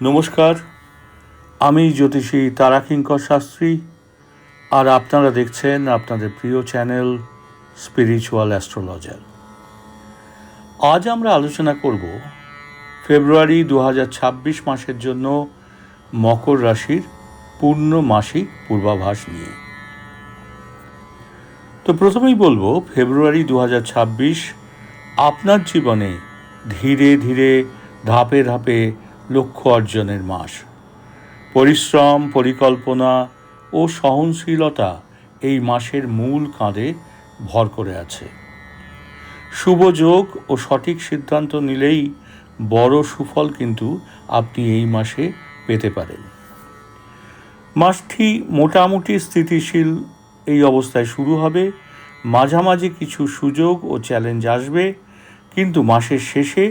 নমস্কার, আমি জ্যোতিষী তারাকিঙ্কর শাস্ত্রী আর আপনারা দেখছেন আপনাদের প্রিয় চ্যানেল স্পিরিচুয়াল অ্যাস্ট্রোলজার আজ আমরা আলোচনা করব ফেব্রুয়ারি দু হাজার ছাব্বিশ মাসের জন্য মকর রাশির পূর্ণ মাসিক পূর্বাভাস নিয়ে। তো প্রথমেই বলব, ফেব্রুয়ারি দু হাজার ছাব্বিশ আপনার জীবনে ধীরে ধীরে ধাপে ধাপে লক্ষ্য অর্জনের মাস। পরিশ্রম, পরিকল্পনা ও সহনশীলতা এই মাসের মূল কাঁধে ভর করে আছে। শুভ যোগ ও সঠিক সিদ্ধান্ত নিলেই বড় সুফল কিন্তু আপনি এই মাসে পেতে পারেন। মাসটি মোটামুটি স্থিতিশীল এই অবস্থায় শুরু হবে। মাঝামাঝি কিছু সুযোগ ও চ্যালেঞ্জ আসবে, কিন্তু মাসের শেষে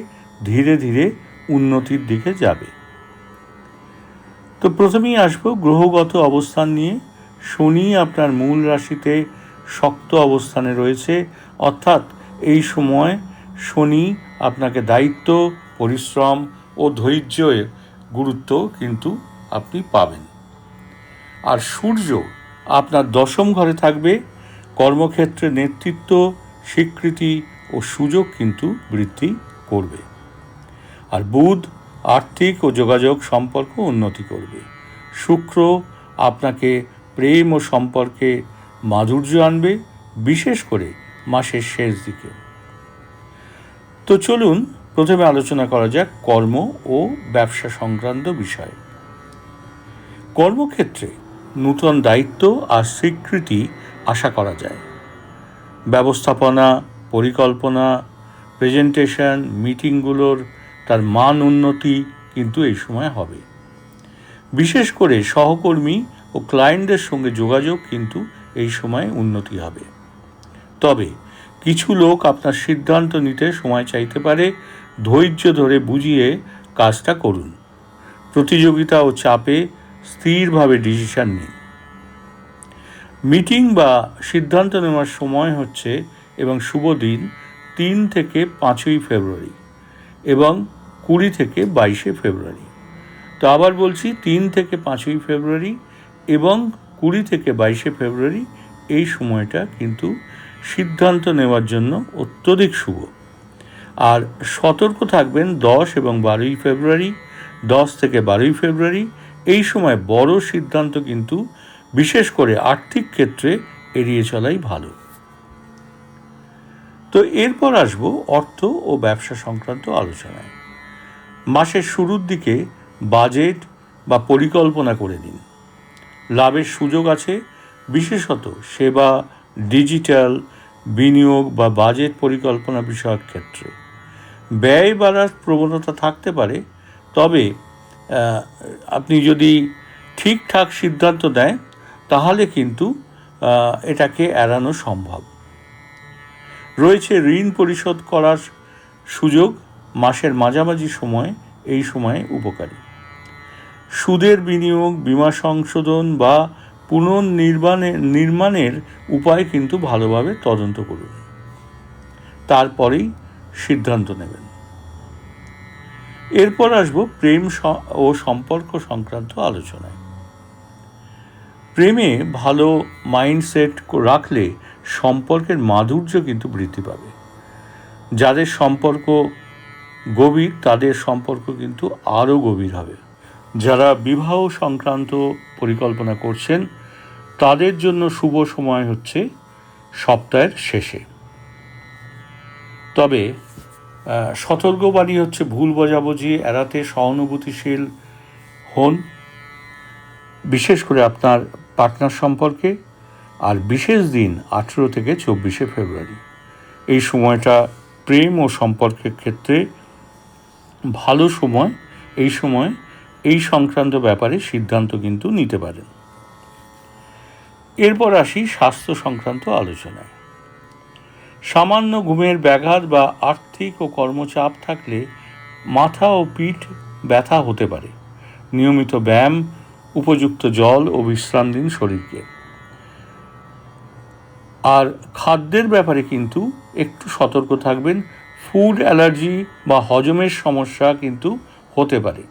ধীরে ধীরে উন্নতির দিকে যাবে। তো প্রথমেই আসব গ্রহগত অবস্থান নিয়ে। শনি আপনার মূল রাশিতে শক্ত অবস্থানে রয়েছে। অর্থাৎ এই সময় শনি আপনাকে দায়িত্ব, পরিশ্রম ও ধৈর্যের গুরুত্ব কিন্তু আপনি পাবেন। আর সূর্য আপনার দশম ঘরে থাকবে। কর্মক্ষেত্রে নেতৃত্ব, স্বীকৃতি ও সুযোগ কিন্তু বৃদ্ধি করবে। আর বুধ আর্থিক ও যোগাযোগ সম্পর্ক উন্নতি করবে। শুক্র আপনাকে প্রেম ও সম্পর্কে মাধুর্য আনবে, বিশেষ করে মাসের শেষ দিকে। তো চলুন প্রথমে আলোচনা করা যাক কর্ম ও ব্যবসা সংক্রান্ত বিষয়। কর্মক্ষেত্রে নূতন দায়িত্ব আর স্বীকৃতি আশা করা যায়। ব্যবস্থাপনা, পরিকল্পনা, প্রেজেন্টেশন, মিটিংগুলোর তার মান উন্নতি কিন্তু এই সময় হবে। বিশেষ করে সহকর্মী ও ক্লায়েন্টদের সঙ্গে যোগাযোগ কিন্তু এই সময় উন্নতি হবে। তবে কিছু লোক আপনার সিদ্ধান্ত নিতে সময় চাইতে পারে, ধৈর্য ধরে বুঝিয়ে কাজটা করুন। প্রতিযোগিতা ও চাপে স্থিরভাবে ডিসিশন নিন। মিটিং বা সিদ্ধান্ত নেওয়ার সময় হচ্ছে এবং শুভ দিন তিন থেকে পাঁচই ফেব্রুয়ারি এবং কুড়ি থেকে বাইশে ফেব্রুয়ারি। তো আবার বলছি, তিন থেকে পাঁচই ফেব্রুয়ারি এবং কুড়ি থেকে বাইশে ফেব্রুয়ারি এই সময়টা কিন্তু সিদ্ধান্ত নেওয়ার জন্য অত্যধিক শুভ। আর সতর্ক থাকবেন দশ এবং বারোই ফেব্রুয়ারি, দশ থেকে বারোই ফেব্রুয়ারি, এই সময় বড় সিদ্ধান্ত কিন্তু বিশেষ করে আর্থিক ক্ষেত্রে এড়িয়ে চলাই ভালো। তো এরপর আসব অর্থ ও ব্যবসা সংক্রান্ত আলোচনায়। মাসের শুরুর দিকে বাজেট বা পরিকল্পনা করে নিন। লাভের সুযোগ আছে, বিশেষত সেবা, ডিজিটাল বিনিয়োগ বা বাজেট পরিকল্পনা বিষয়ক ক্ষেত্রে। ব্যয় বাড়ার প্রবণতা থাকতে পারে, তবে আপনি যদি ঠিকঠাক সিদ্ধান্ত দেয় তাহলে কিন্তু এটাকে এড়ানো সম্ভব। রয়েছে ঋণ পরিশোধ করার সুযোগ মাসের মাঝামাঝি সময়, এই সময়ে উপকারী। সুদের বিনিয়োগ, বিমা সংশোধন বা পুনর্নির্মাণের নির্মাণের উপায় কিন্তু ভালোভাবে তদন্ত করুন। তারপরেই সিদ্ধান্ত নেবেন। এরপর আসব প্রেম ও সম্পর্ক সংক্রান্ত আলোচনায়। প্রেমে ভালো মাইন্ডসেট রাখলে সম্পর্কের মাধুর্য কিন্তু বৃদ্ধি পাবে। যাদের সম্পর্ক গভীর, তাদের সম্পর্ক কিন্তু আরও গভীর হবে। যারা বিবাহ সংক্রান্ত পরিকল্পনা করছেন, তাদের জন্য শুভ সময় হচ্ছে সপ্তাহের শেষে। তবে সতর্কবাণী হচ্ছে ভুল বোঝাবুঝি, এড়াতে সহানুভূতিশীল হন, বিশেষ করে আপনার পার্টনার সম্পর্কে, আর বিশেষ দিন আঠেরো থেকে চব্বিশে ফেব্রুয়ারি। এই সময়টা প্রেম ও সম্পর্কের ক্ষেত্রে ভালো সময়, এই সময়, এই সংক্রান্ত ব্যাপারে সিদ্ধান্ত কিন্তু নিতে পারেন। এরপর আসি স্বাস্থ্য সংক্রান্ত আলোচনায়। সামান্য ঘুমের ব্যাঘাত বা আর্থিক ও কর্মচাপ থাকলে মাথা ও পিঠ ব্যথা হতে পারে। নিয়মিত ব্যায়াম, উপযুক্ত জল ও বিশ্রাম দিন শরীরকে। আর খাদ্যের ব্যাপারে কিন্তু একটু সতর্ক থাকবেন ফুড অ্যালার্জি বা হজমের সমস্যা কিন্তু হতে পারে।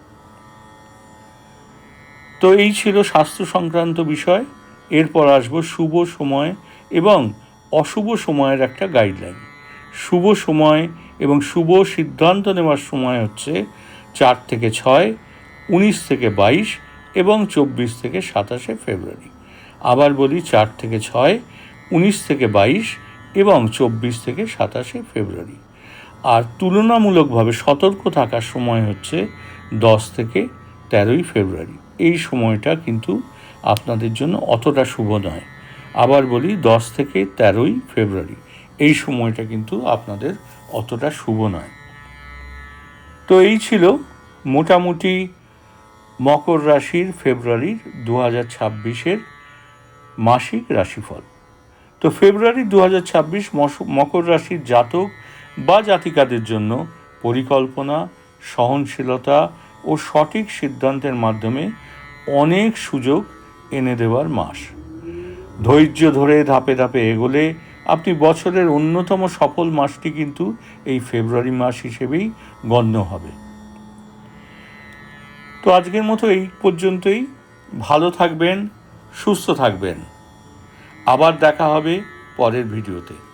তো এই ছিল স্বাস্থ্য সংক্রান্ত বিষয়। এরপর আসব শুভ সময় এবং অশুভ সময়ের একটা গাইডলাইন শুভ সময় এবং শুভ সিদ্ধান্ত নেওয়ার সময় হচ্ছে চার থেকে ছয়, উনিশ থেকে বাইশ এবং চব্বিশ থেকে সাতাশে ফেব্রুয়ারি। আবার বলি চার থেকে ছয়, উনিশ থেকে বাইশ এবং চব্বিশ থেকে সাতাশে ফেব্রুয়ারি। আর তুলনামূলকভাবে সতর্ক থাকার সময় হচ্ছে দশ থেকে তেরোই ফেব্রুয়ারি। এই সময়টা কিন্তু আপনাদের জন্য অতটা শুভ নয়। আবার বলি, দশ থেকে তেরোই ফেব্রুয়ারি। এই সময়টা কিন্তু আপনাদের অতটা শুভ নয়। তো এই ছিল মোটামুটি মকর রাশির ফেব্রুয়ারির দু হাজার ছাব্বিশের মাসিক রাশিফল। তো ফেব্রুয়ারি দু হাজার ছাব্বিশ মকর রাশির জাতক বা জাতিকাদের জন্য পরিকল্পনা, সহনশীলতা ও সঠিক সিদ্ধান্তের মাধ্যমে অনেক সুযোগ এনে দেওয়ার মাস। ধৈর্য ধরে ধাপে ধাপে এগোলে আপনি বছরের অন্যতম সফল মাসটি কিন্তু এই ফেব্রুয়ারি মাস হিসেবেই গণ্য হবে। তো আজকের মতো এই পর্যন্তই। ভালো থাকবেন, সুস্থ থাকবেন। আবার দেখা হবে পরের ভিডিওতে।